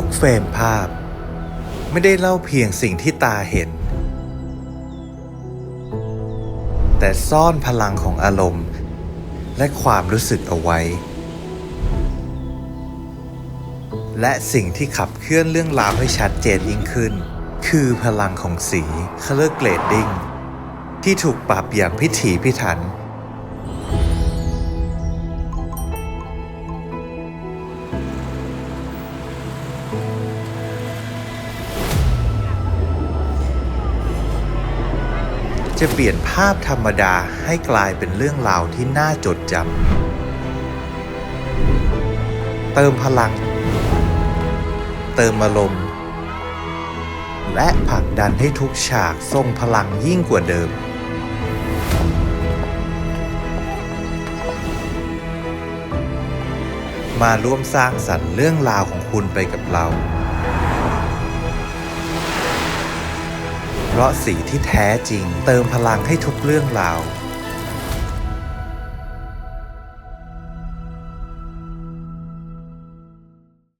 ทุกเฟรมภาพ ไม่ได้เล่าเพียงสิ่งที่ตาเห็น แต่ซ่อนพลังของอารมณ์ และความรู้สึกเอาไว้ และสิ่งที่ขับเคลื่อนเรื่องราวให้ชัดเจนยิ่งขึ้น คือพลังของสี color grading ที่ถูกปรับอย่างพิถีพิถัน จะเปลี่ยนภาพธรรมดาให้กลายเป็นเรื่องราวที่น่าจดจำ เติมพลัง เติมอารมณ์ และผลักดันให้ทุกฉากทรงพลังยิ่งกว่าเดิม มาร่วมสร้างสรรค์เรื่องราวของคุณไปกับเรา เพราะสีที่แท้จริง เติมพลังให้ทุกเรื่องราว